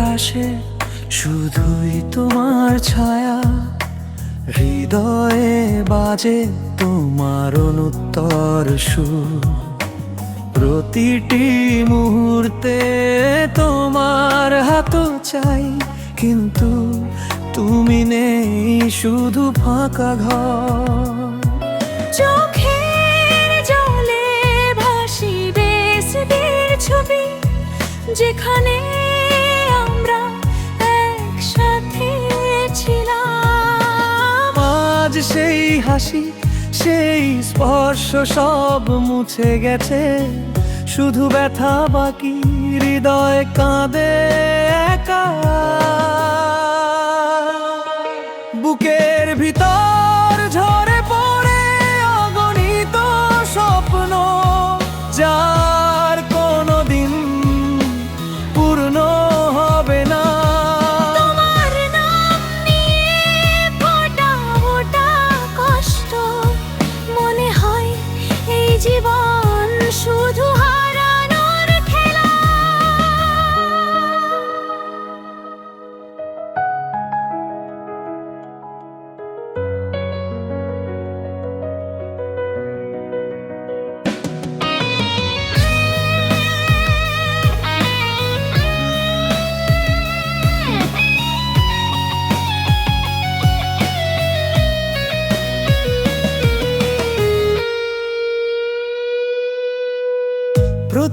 আকাশে শুধুই তোমার ছায়া। হৃদয়ে বাজে তোমার অনুত্তর সুর। প্রতিটি মুহূর্তে তোমার হাত চাই, কিন্তু তুমি নেই শুধু ফাঁকা ঘর। চোখের জলে ভাসিবে ছবি, যেখানে সেই হাসি সেই স্পর্শ সব মুছে গেছে। শুধু ব্যথা বাকি হৃদয় কাঁদে।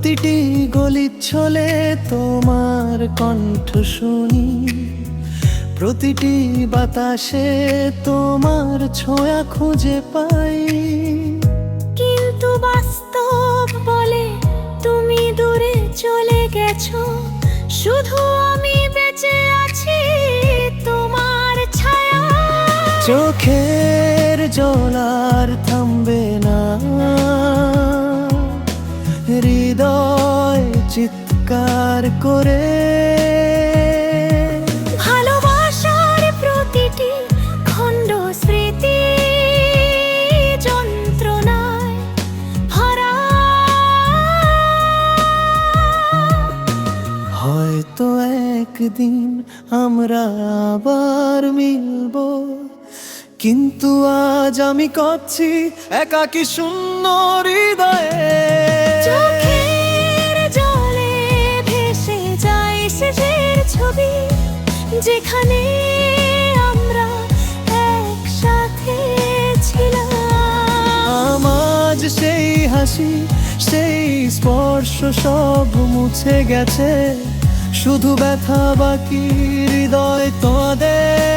প্রতিটি গলিচ্ছলে তোমার কণ্ঠ শুনি। প্রতিটি বাতাসে তোমার ছোঁয়া খুঁজে পাই। কিন্তু বাস্তব বলে তুমি দূরে চলে গেছো। শুধু আমি বেঁচে আছি তোমার ছায়া। চোখের জলার থামবে না। হৃদয় চিৎকার করে। ভালোবাসার প্রতিটি খণ্ড স্মৃতি যন্ত্রণায় ভরা। হয়তো একদিন আমরা আবার মিলবো কিন্তু আজ আমি করছি একাকি শূন্য হৃদয়ে যেখানে আমরা একসাথে ছিলাম। আজ সেই হাসি, সেই স্পর্শ সব মুছে গেছে। শুধু ব্যথা বাকি, হৃদয় তোদের